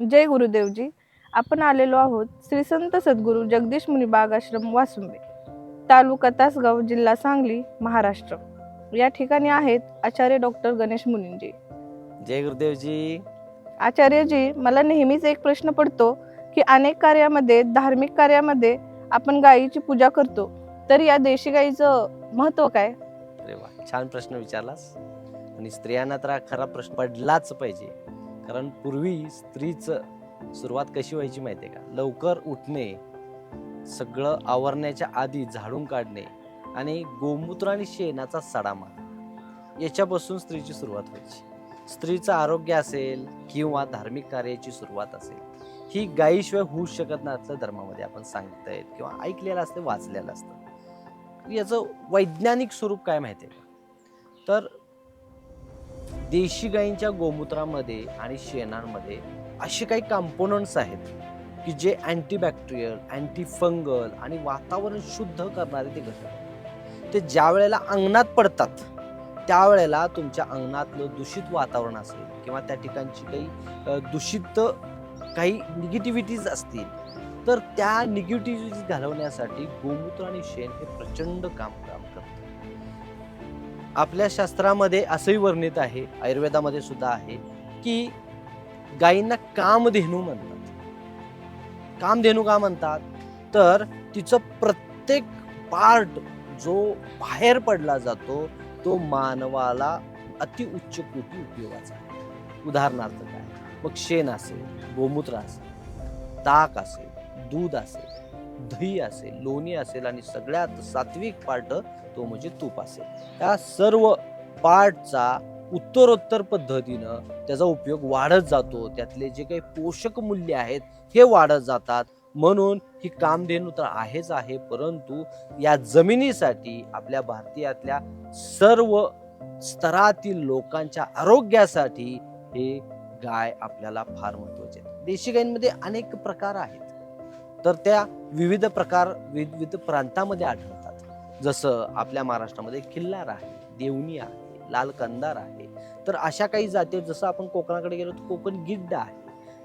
जय गुरुदेवजी. आपण आलेलो आहोत श्री संत सद्गुरू जगदीश मुनिबाग आश्रम वासुंबे तालुका तासगाव जिल्हा सांगली महाराष्ट्र. या ठिकाणी आहेत आचार्य डॉक्टर गणेश मुनींजी. जय गुरुदेवजी. आचार्यजी मला नेहमीच एक प्रश्न पडतो की अनेक कार्यामध्ये धार्मिक कार्यामध्ये आपण गायीची पूजा करतो तर या देशी गाईचं महत्त्व काय? अरे वा छान प्रश्न विचारलास. आणि स्त्रियांना तर हा खरा प्रश्न पडलाच पाहिजे. कारण पूर्वी स्त्रीचं सुरुवात कशी व्हायची माहिती आहे का? लवकर उठणे सगळं आवरण्याच्या आधी झाडून काढणे आणि गोमूत्र आणि शेणाचा सडा मारणे. याच्यापासून स्त्रीची सुरुवात व्हायची. स्त्रीचं आरोग्य असेल किंवा धार्मिक कार्याची सुरुवात असेल ही गायीशिवाय होऊ शकत नाही असं धर्मामध्ये आपण सांगतायत किंवा ऐकलेलं असतं वाचलेलं असतं. याचं वैज्ञानिक स्वरूप काय माहिती आहे का? तर देशी गायींच्या गोमूत्रामध्ये आणि शेणांमध्ये असे काही कंपोनंट्स आहेत की जे अँटीबॅक्टेरियल अँटी फंगल आणि वातावरण शुद्ध करणारे ते घटक ते ज्या वेळेला अंगणात पडतात त्यावेळेला तुमच्या अंगणातलं दूषित वातावरण असेल किंवा त्या ठिकाणची काही दूषित काही निगेटिव्हिटीज असतील तर त्या निगेटिव्हिटीज घालवण्यासाठी गोमूत्र आणि शेण हे प्रचंड काम काम करतं आपल्या शास्त्रामध्ये असंही वर्णित आहे आयुर्वेदामध्ये सुद्धा आहे की गायींना कामधेनू म्हणतात. कामधेनू का म्हणतात? तर तिचं प्रत्येक पार्ट जो बाहेर पडला जातो तो मानवाला अति उच्च कोटी उपयोगाचा उदाहरणार्थ काय? मग शेण असेल गोमूत्र असेल ताक असेल दूध असेल दही असेल लोणी असेल आणि सगळ्यात सात्विक पार्ट तो म्हणजे तूप असेल. त्या सर्व पार्टचा उत्तरोत्तर पद्धतीनं त्याचा उपयोग वाढत जातो. त्यातले जे काही पोषक मूल्य आहेत हे वाढत जातात. म्हणून ही कामधेनू तर आहेच आहे परंतु या जमिनीसाठी आपल्या भारतीयातल्या सर्व स्तरातील लोकांच्या आरोग्यासाठी हे गाय आपल्याला फार महत्त्वाचे आहे देशी गायींमध्ये अनेक प्रकार आहेत. तर त्या विविध प्रकार विविध प्रांतामध्ये आढळतात. जसं आपल्या महाराष्ट्रामध्ये किल्लार आहे देवणी आहे लाल कंदार आहे तर अशा काही जाती आहेत, जसं आपण कोकणाकडे गेलो तर कोकण गिड्ड आहे.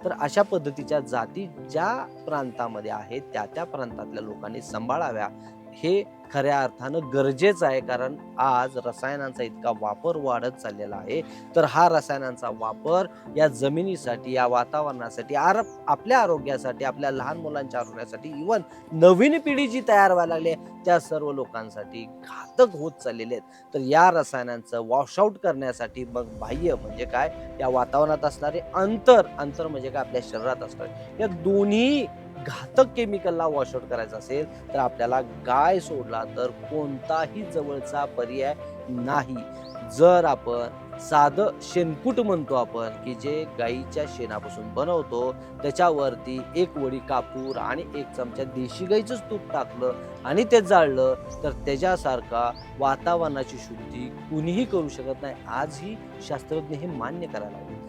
तर अशा पद्धतीच्या जाती ज्या प्रांतामध्ये आहेत त्या त्या प्रांतातल्या लोकांनी सांभाळाव्या. हे खऱ्या अर्थानं गरजेचं आहे कारण आज रसायनांचा इतका वापर वाढत चाललेला आहे. तर हा रसायनांचा वापर या जमिनीसाठी या वातावरणासाठी आर आपल्या आरोग्यासाठी आपल्या लहान मुलांच्या आरोग्यासाठी इवन नवीन पिढी जी तयार व्हायला लागली आहे त्या सर्व लोकांसाठी घातक होत चाललेले आहेत. तर या रसायनांचं वॉशआउट करण्यासाठी मग बाह्य म्हणजे काय? या वातावरणात असणारे अंतर अंतर म्हणजे काय? आपल्या शरीरात असणारे या दोन्ही घातक केमिकलला वॉशआउट करायचं असेल तर आपल्याला गाय सोडला तर कोणताही जवळचा पर्याय नाही. जर आपण साधं शेणकूट म्हणतो आपण की जे गाईच्या शेणापासून बनवतो त्याच्यावरती एक वडी कापूर आणि एक चमचा देशी गाईचंच तूप टाकलं आणि ते जाळलं तर त्याच्यासारखा वातावरणाची शुद्धी कुणीही करू शकत नाही. आजही शास्त्रज्ञ हे मान्य करायला लागले.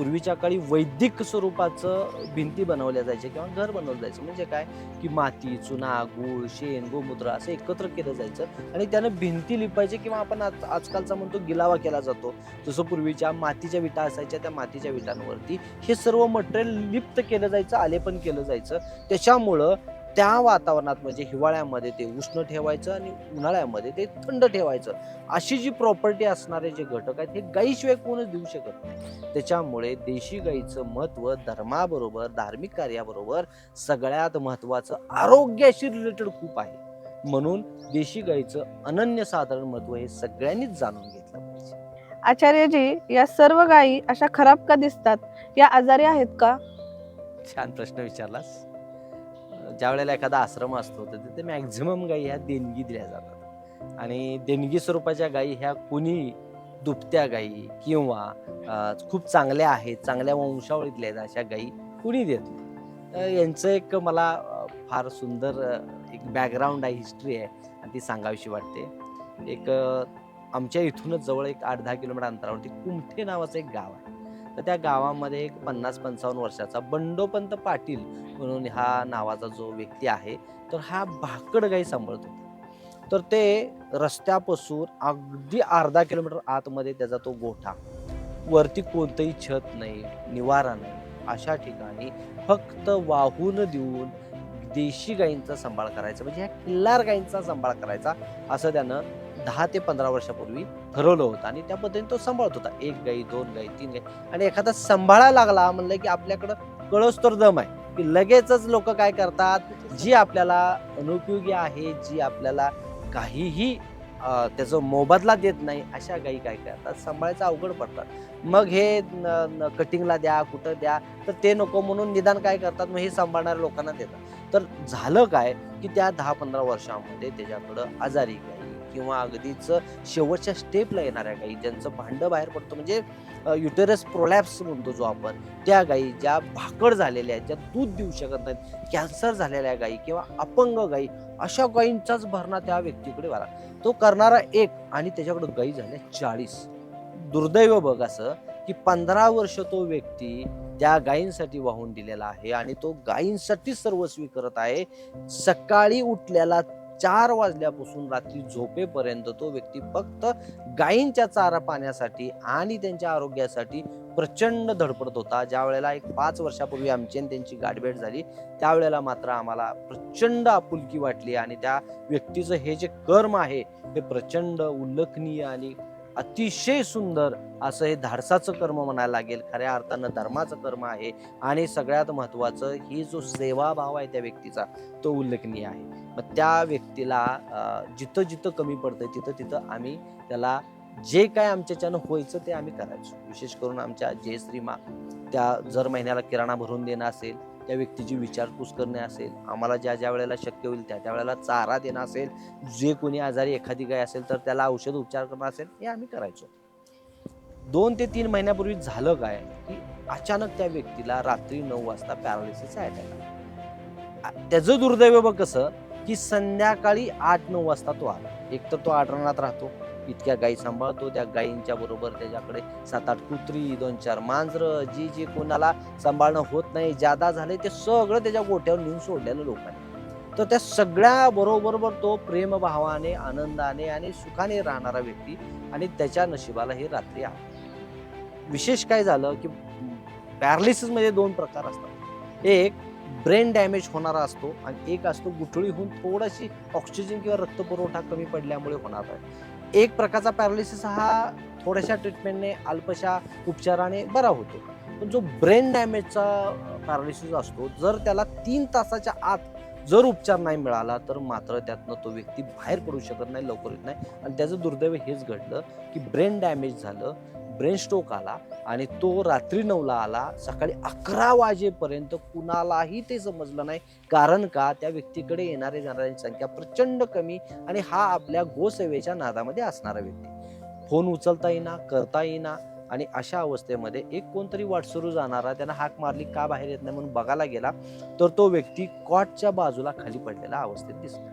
पूर्वीच्या काळी वैदिक स्वरूपाचं भिंती बनवल्या जायच्या किंवा घर बनवलं जायचं. म्हणजे काय? की माती चुना गूळ शेण गोमूत्र असं एकत्र केलं जायचं आणि त्यानं भिंती लिपायचे किंवा आपण आज आजकालचा म्हणतो गिलावा केला जातो. जसं पूर्वीच्या मातीच्या विटा असायच्या त्या मातीच्या विटांवरती हे सर्व मटेरियल लिप्त केलं जायचं आलेपन केलं जायचं. त्याच्यामुळं त्या वातावरणात म्हणजे हिवाळ्यामध्ये ते उष्ण ठेवायचं आणि उन्हाळ्यामध्ये ते थंड ठेवायचं. अशी जी प्रॉपर्टी असणारे जे घटक आहेत हे गाईशिवाय कोणच देऊ शकत नाही. त्याच्यामुळे देशी गाईचं महत्त्व धर्माबरोबर धार्मिक कार्याबरोबर सगळ्यात महत्वाचं आरोग्याशी रिलेटेड खूप आहे. म्हणून देशी गाईचं अनन्यसाधारण महत्त्व हे सगळ्यांनीच जाणून घेतलं पाहिजे. आचार्यजी या सर्व गायी अशा खराब का दिसतात? या आजारी आहेत का? छान प्रश्न विचारलास. ज्या वेळेला एखादा आश्रम असतो तर तिथे मॅक्झिमम गायी ह्या देणगी दिल्या जातात. आणि देणगी स्वरूपाच्या गायी ह्या कुणी दुभत्या गायी किंवा खूप चांगल्या आहेत चांगल्या वंशावळीतल्या आहेत अशा गायी कुणी देत नाही. यांचं एक मला फार सुंदर एक बॅकग्राऊंड आहे हिस्ट्री आहे आणि ती सांगावीशी वाटते. एक आमच्या इथूनच जवळ एक आठ दहा किलोमीटर अंतरावरती कुमठे नावाचं एक गाव आहे. तर त्या गावामध्ये एक पन्नास पंचावन्न वर्षाचा बंडोपंत पाटील म्हणून हा नावाचा जो व्यक्ती आहे तर हा भाकड गाई सांभाळत होता. तर ते रस्त्यापासून अगदी अर्धा किलोमीटर आतमध्ये त्याचा तो गोठा वरती कोणतंही छत नाही निवारा नाही अशा ठिकाणी फक्त वाहून देऊन देशी गायींचा सांभाळ करायचा म्हणजे ह्या किल्लार गायींचा सांभाळ करायचा असं त्यानं दहा ते पंधरा वर्षापूर्वी ठरवलं होतं आणि त्या पद्धतीने तो सांभाळत होता. एक गाई दोन गाई तीन गाई. आणि एखादा सांभाळा लागला म्हणलं की आपल्याकडं कळस तर दम आहे. की लगेचच लोक काय करतात? जी आपल्याला अनुपयोगी आहे जी आपल्याला काहीही त्याचं त्याचा मोबदला देत नाही अशा गायी काय करतात? सांभाळायचं अवघड पडतात मग हे कटिंगला द्या कुठं द्या तर ते नको म्हणून निदान काय करतात? मग हे सांभाळणाऱ्या लोकांना देतात. तर झालं काय? की त्या दहा पंधरा वर्षामध्ये त्याच्याकडं आजारी गाय किंवा अगदीच शेवटच्या स्टेपला येणाऱ्या गाई ज्यांचं भांडं बाहेर पडतं. म्हणजे युटेरस प्रोलॅप्स म्हणतो जो आपण त्या गायी ज्या भाकड झालेल्या आहेत ज्या दूध देऊ शकत नाहीत कॅन्सर झालेल्या गायी किंवा अपंग गायी अशा गायींचाच भरणा त्या व्यक्तीकडे वाला तो करणारा एक आणि त्याच्याकडे गायी झाल्या चाळीस. दुर्दैव बघ असं की पंधरा वर्ष तो व्यक्ती त्या गायींसाठी वाहून दिलेला आहे आणि तो गायींसाठी सर्वस्वी करत आहे. सकाळी उठल्याला चार वाजल्यापासून रात्री झोपेपर्यंत तो व्यक्ती फक्त गायींच्या चारा पाण्यासाठी आणि त्यांच्या आरोग्यासाठी प्रचंड धडपडत होता. ज्या वेळेला एक पाच वर्षापूर्वी आमची आणि त्यांची गाठभेट झाली त्यावेळेला मात्र आम्हाला प्रचंड आपुलकी वाटली आणि त्या व्यक्तीचं हे जे कर्म आहे ते प्रचंड उल्लेखनीय आणि अतिशय सुंदर असं हे धाडसाचं कर्म म्हणायला लागेल. खऱ्या अर्थानं धर्माचं कर्म आहे आणि सगळ्यात महत्वाचं ही जो सेवाभाव आहे त्या व्यक्तीचा तो उल्लेखनीय आहे. मग त्या व्यक्तीला जिथं जिथं कमी पडतंय तिथं तिथं आम्ही त्याला जे काय आमच्याच्यानं व्हायचं ते आम्ही करायचो. विशेष करून आमच्या जयश्री मा त्या जर महिन्याला किराणा भरून देणं असेल त्या व्यक्तीची विचारपूस करणे असेल आम्हाला ज्या ज्या वेळेला शक्य होईल त्या त्या वेळेला चारा देणं असेल जे कोणी आजारी एखादी गाय असेल तर त्याला औषध उपचार करणं असेल हे आम्ही करायचो. दोन ते तीन महिन्यापूर्वी झालं काय की अचानक त्या व्यक्तीला रात्री नऊ वाजता पॅरालिसिसचा अटॅक आला त्याचं दुर्दैव बघ कसं की संध्याकाळी आठ नऊ वाजता तो आला. एक तर तो आढळणात राहतो इतक्या गायी सांभाळतो त्या गायींच्या बरोबर त्याच्याकडे सात आठ कुत्री दोन चार मांजरं जी जी कोणाला सांभाळणं होत नाही जादा झाले ते सगळं त्याच्या गोट्यावर नेऊन सोडलेलं लोकांनी. तर त्या सगळ्या बरोबर तो प्रेमभावाने आनंदाने आणि सुखाने राहणारा व्यक्ती आणि त्याच्या नशिबाला हे रात्री आलं. विशेष काय झालं की पॅरालिसिसमध्ये दोन प्रकार असतात. एक ब्रेन डॅमेज होणारा असतो आणि एक असतो गुठळीहून थोडीशी ऑक्सिजन किंवा रक्त पुरवठा कमी पडल्यामुळे होणार आहे. एक प्रकारचा पॅरालिसिस हा थोड्याशा ट्रीटमेंटने अल्पशा उपचाराने बरा होतो. पण जो ब्रेन डॅमेजचा पॅरालिसिस असतो जर त्याला तीन तासाच्या आत जर उपचार नाही मिळाला तर मात्र त्यातनं तो व्यक्ती बाहेर पडू शकत नाही लवकर येत नाही. आणि त्याचं दुर्दैव हेच घडलं की ब्रेन डॅमेज झालं ब्रेन स्ट्रोक आला आणि तो रात्री नऊला आला सकाळी अकरा वाजेपर्यंत कुणालाही ते समजलं नाही. कारण का? त्या व्यक्तीकडे येणारे जाणाऱ्यांची संख्या प्रचंड कमी आणि हा आपल्या गोसेवेच्या नादामध्ये असणारा व्यक्ती. फोन उचलता येईना करता येईना आणि अशा अवस्थेमध्ये एक कोणतरी वाट सुरू जाणारा त्यानं हाक मारली का बाहेर येत नाही म्हणून बघायला गेला तर तो व्यक्ती कॉटच्या बाजूला खाली पडलेला अवस्थेत दिसला.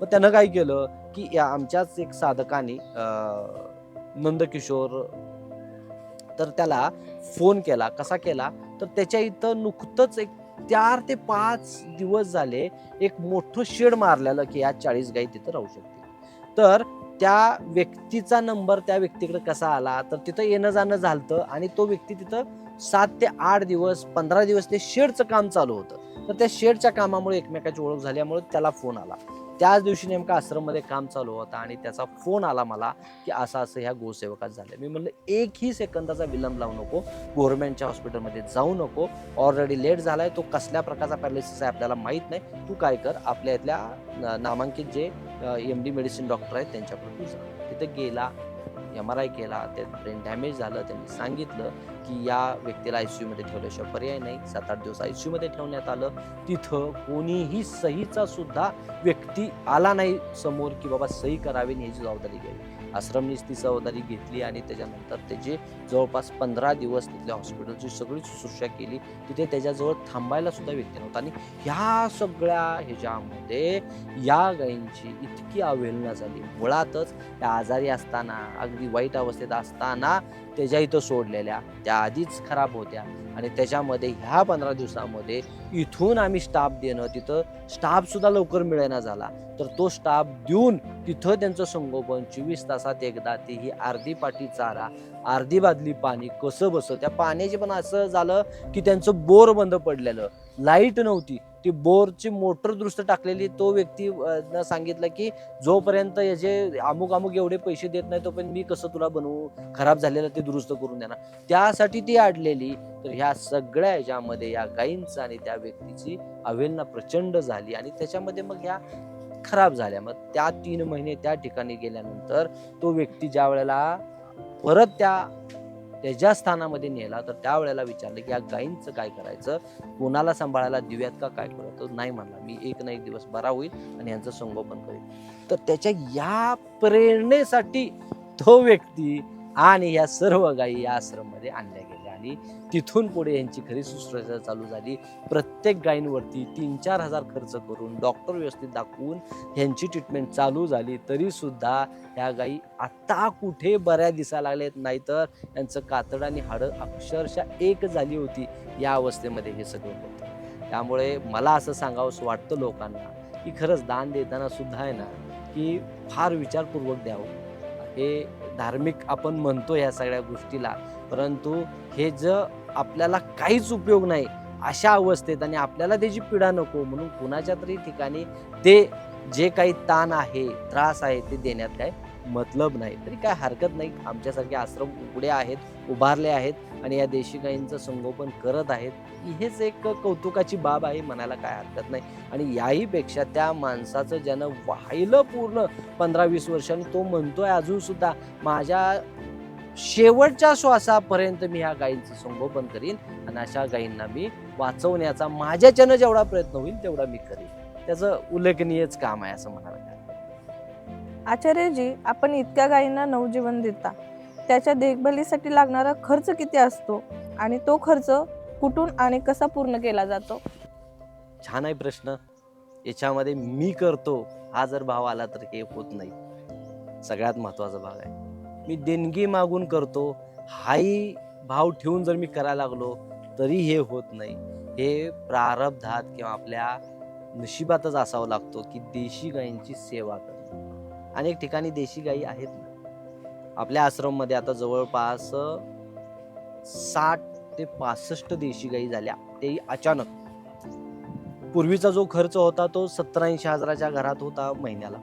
मग त्यानं काय केलं की या आमच्याच एक साधकाने नंदकिशोर तर त्याला फोन केला. कसा केला? तर त्याच्या इथं नुकतंच एक चार ते पाच दिवस झाले एक मोठं शेड मारलेलं की या चाळीस गाई तिथं राहू शकते तर त्या व्यक्तीचा नंबर त्या व्यक्तीकडे कसा आला? तर तिथं येणं जाणं झालं आणि तो व्यक्ती तिथं सात ते आठ दिवस पंधरा दिवस ते शेडचं काम चालू होतं. तर त्या शेडच्या कामामुळे एकमेकाची ओळख झाल्यामुळे त्याला फोन आला. त्याच दिवशी नेमका आश्रममध्ये काम चालू होता आणि त्याचा फोन आला मला की असं असं ह्या गोसेवकात झालं मी म्हणलं एकही सेकंदाचा विलंब लावू नको गव्हर्नमेंटच्या हॉस्पिटलमध्ये जाऊ नको. ऑलरेडी लेट झाला आहे तो कसल्या प्रकारचा पॅरालिसिस आहे आपल्याला माहीत नाही. तू काय कर आपल्या इथल्या न- नामांकित जे एम डी मेडिसिन डॉक्टर आहेत त्यांच्याकडे तू जा. तिथं गेला एम आर आय केला त्यात ब्रेन डॅमेज झालं त्यांनी सांगितलं. की या व्यक्तीला आय सी यूमध्ये ठेवल्याशिवाय पर्याय नाही. सात आठ दिवस आय सी यूमध्ये ठेवण्यात आलं. तिथं कोणीही सहीचा सुद्धा व्यक्ती आला नाही समोर की बाबा सही करावी आणि ह्याची जबाबदारी घ्यावी. आश्रमनीच ती जबाबदारी घेतली आणि त्याच्यानंतर त्याचे जवळपास पंधरा दिवस तिथल्या हॉस्पिटलची सगळी शुश्रूषा केली. तिथे त्याच्याजवळ थांबायला सुद्धा व्यक्ती नव्हता. आणि ह्या सगळ्या ह्याच्यामध्ये या गायींची इतकी अवहेलना झाली. मुळातच त्या आजारी असताना अगदी वाईट अवस्थेत असताना त्याच्या इथं सोडलेल्या त्या आधीच खराब होत्या. आणि त्याच्यामध्ये ह्या पंधरा दिवसामध्ये इथून आम्ही स्टाफ देणं तिथं स्टाफ सुद्धा लवकर मिळेना झाला. तर तो स्टाफ देऊन तिथं त्यांचं संगोपन चोवीस तासात एकदा ती ही अर्धी पाटी चारा अर्धी बादली पाणी कसं बसं त्या पाण्याचे पण असं झालं की त्यांचं बोर बंद पडलेलं. लाइट नव्हती. ती बोरची मोटर दुरुस्त टाकलेली तो व्यक्ती न सांगितलं की जोपर्यंत याचे अमुक अमुक एवढे पैसे देत नाही तोपर्यंत मी कसं तुला बनवू? खराब झालेलं ते दुरुस्त करून देणार. त्यासाठी ती अडलेली तर ह्या सगळ्या ह्याच्यामध्ये या गाईंचा आणि त्या व्यक्तीची अवेलना प्रचंड झाली आणि त्याच्यामध्ये मग ह्या खराब झाल्या. मग त्या तीन महिने त्या ठिकाणी गेल्यानंतर तो व्यक्ती ज्या वेळेला परत त्या त्याच्या स्थानामध्ये नेला तर त्यावेळेला विचारलं की या गायींचं काय करायचं? कोणाला सांभाळायला दिव्यात का? काय करू नाही म्हणला. मी एक ना एक दिवस बरा होईल आणि यांचं संगोपन करेल तर त्याच्या या प्रेरणेसाठी तो व्यक्ती आणि या सर्व गायी या आश्रममध्ये आणल्या गेल्या. झाली. तिथून पुढे यांची खरी शुश्रूषा चालू झाली. प्रत्येक गायींवरती तीन चार हजार खर्च करून डॉक्टर व्यवस्थित दाखवून ह्यांची ट्रीटमेंट चालू झाली. तरीसुद्धा ह्या गायी आता कुठे बऱ्या दिसायला लागल्यात नाहीतर यांचं कातड आणि हाडं अक्षरशः एक झाली होती या अवस्थेमध्ये हे सगळं होतं. त्यामुळे मला असं सांगावंसं वाटतं लोकांना की खरंच दान देताना सुद्धा आहे ना की फार विचारपूर्वक द्यावं. हे धार्मिक आपण म्हणतो ह्या सगळ्या गोष्टीला. परंतु हे जर आपल्याला काहीच उपयोग नाही अशा अवस्थेत आणि आपल्याला त्याची पीडा नको म्हणून कुणाच्या तरी ठिकाणी ते जे काही ताण आहे त्रास आहे ते देण्यात काय मतलब नाही. तरी काय हरकत नाही. आमच्यासारखे आश्रम उघडे आहेत उभारले आहेत आणि या देशी गायींचं संगोपन करत आहेत. हेच एक कौतुकाची बाब आहे म्हणायला काय हरकत नाही. आणि याही पेक्षा त्या माणसाचं ज्यानं वाहिलं पूर्ण पंधरा वीस वर्षांनी तो म्हणतोय अजून सुद्धा माझ्या शेवटच्या श्वासापर्यंत मी ह्या गायींचं संगोपन करीन आणि अशा गायींना मी वाचवण्याचा माझ्याच्यानं जेवढा प्रयत्न होईल तेवढा मी करीन. त्याचं उल्लेखनीयच काम आहे असं म्हणायला आचार्यजी आपण इतक्या गायींना नवजीवन देता. त्याच्या देखभालीसाठी लागणारा खर्च किती असतो? आणि तो खर्च कुठून आणि कसा पूर्ण केला जातो? छान आहे प्रश्न. याच्यामध्ये मी करतो हा जर भाव आला तर हे होत नाही. सगळ्यात महत्त्वाचा भाग आहे. मी देणगी मागून करतो हाही भाव ठेवून जर मी करायला लागलो तरी हे होत नाही. हे प्रारब्धात किंवा आपल्या नशिबातच असावं लागतो की देशी गायींची सेवा कर अनेक ठिकाणी देशी गायी आहेत. आपल्या आश्रममध्ये आता जवळपास साठ ते पासष्ट देशी गायी झाल्या. तेही अचानक. पूर्वीचा जो खर्च होता तो सत्तर ऐंशी हजाराच्या घरात होता महिन्याला.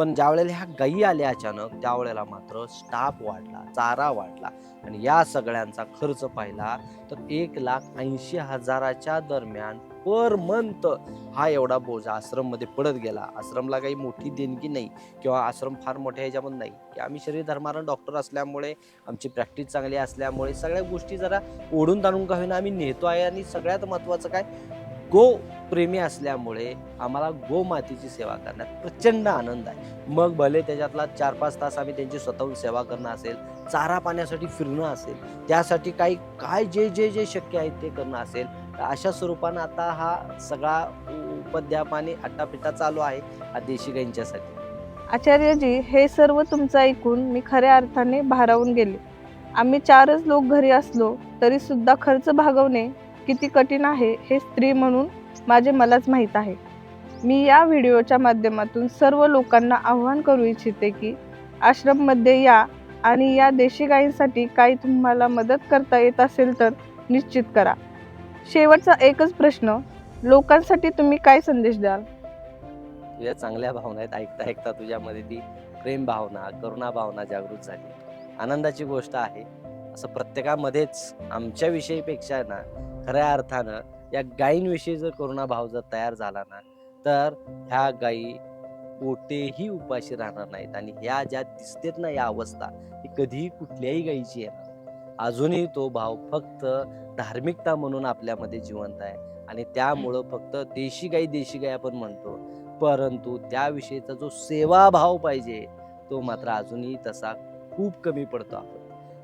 पण ज्यावेळेला ह्या गायी आल्या अचानक त्यावेळेला मात्र स्टाफ वाढला चारा वाढला आणि या सगळ्यांचा खर्च पाहिला तर एक लाख ऐंशी हजाराच्या दरम्यान पर मंथ हा एवढा बोजा आश्रममध्ये पडत गेला. आश्रमला काही मोठी देणगी नाही किंवा आश्रम फार मोठ्या ह्याच्यामध्ये नाही. की आम्ही शरीर धर्मानं डॉक्टर असल्यामुळे आमची प्रॅक्टिस चांगली असल्यामुळे सगळ्या गोष्टी जरा ओढून ताणून का होईना आम्ही नेतो आहे आणि सगळ्यात महत्त्वाचं काय? गो प्रेमी असल्यामुळे आम्हाला गोमातीची सेवा करण्यात प्रचंड आनंद आहे. मग भले त्याच्यातला चार पाच तास आम्ही त्यांची स्वतःहून सेवा करणं असेल चारा पाण्यासाठी फिरणं असेल त्यासाठी काही काय जे जे जे शक्य आहे ते करणं असेल तर अशा स्वरूपानं आता हा सगळा उपद्याप आणि अट्टापिट्टा चालू आहे हा देशी गाईंच्यासाठी आचार्यजी हे सर्व तुमचं ऐकून मी खऱ्या अर्थाने भारावून गेले. आम्ही चारच लोक घरी असलो तरी सुद्धा खर्च भागवणे किती कठीण आहे हे स्त्री म्हणून माझे मलाच माहीत आहे. मी या व्हिडिओच्या माध्यमातून सर्व लोकांना आव्हान करू इच्छिते की आश्रममध्ये या आणि या देशी गायींसाठी काही तुम्हाला मदत करता येत असेल तर निश्चित करा. शेवटचा एकच प्रश्न लोकांसाठी तुम्ही काय संदेश द्याल? तुझ्या चांगल्या भावना आहेत ऐकता ऐकता तुझ्यामध्ये ती प्रेम भावना करुणा भावना जागृत झाली. आनंदाची गोष्ट आहे. असं प्रत्येकामध्येच आमच्या विषयीपेक्षा ना खऱ्या अर्थानं या गायींविषयी जर करुणा भाव जर तयार झाला ना तर ह्या गायी कोठेही उपाशी राहणार नाहीत. आणि ह्या ज्या दिसतेत ना या अवस्था ही कधीही कुठल्याही गायीची येणार अजूनही तो भाव फक्त धार्मिकता म्हणून आपल्यामध्ये जिवंत आहे. आणि त्यामुळं फक्त देशी गाई देशी गाई आपण म्हणतो. परंतु त्याविषयीचा जो सेवाभाव पाहिजे तो मात्र अजूनही तसा खूप कमी पडतो आपण.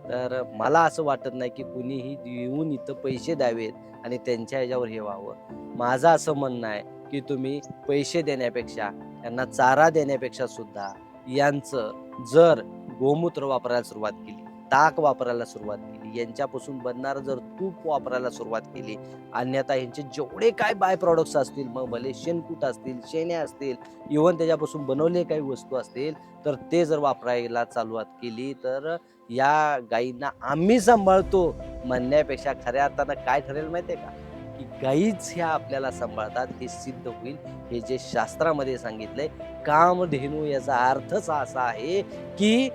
तर मला असं वाटत नाही की कुणीही येऊन इथं पैसे द्यावेत आणि त्यांच्या ह्याच्यावर हे व्हावं. माझं असं म्हणणं आहे की तुम्ही पैसे देण्यापेक्षा यांना चारा देण्यापेक्षा सुद्धा यांचं जर गोमूत्र वापरायला सुरुवात केली ताक वापरायला सुरुवात केली यांच्यापासून बनणारं जर तूप वापरायला सुरुवात केली अन्यथा यांचे जेवढे काय बाय प्रॉडक्ट्स असतील मग भले शेणकूट असतील शेण्या असतील इव्हन त्याच्यापासून बनवले काही वस्तू असतील तर ते जर वापरायला चालूवात केली तर या गायींना आम्ही सांभाळतो. म्हणण्यापेक्षा खऱ्या अर्थानं काय ठरेल माहिती आहे का? की गाईच ह्या आपल्याला सांभाळतात हे सिद्ध होईल. हे जे शास्त्रामध्ये सांगितलंय कामधेनू याचा अर्थच असा आहे की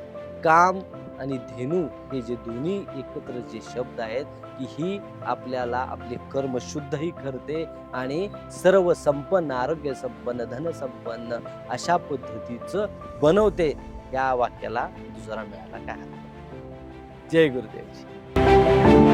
काम आणि धेनू हे जे दोन्ही एकत्र जे शब्द आहेत की ही आपल्याला आपले कर्म शुद्धही करते आणि सर्व संपन्न आरोग्य संपन्न धन संपन्न अशा पद्धतीचं बनवते. या वाक्याला दुसरा मिळाला काय जय गुरुदेवजी.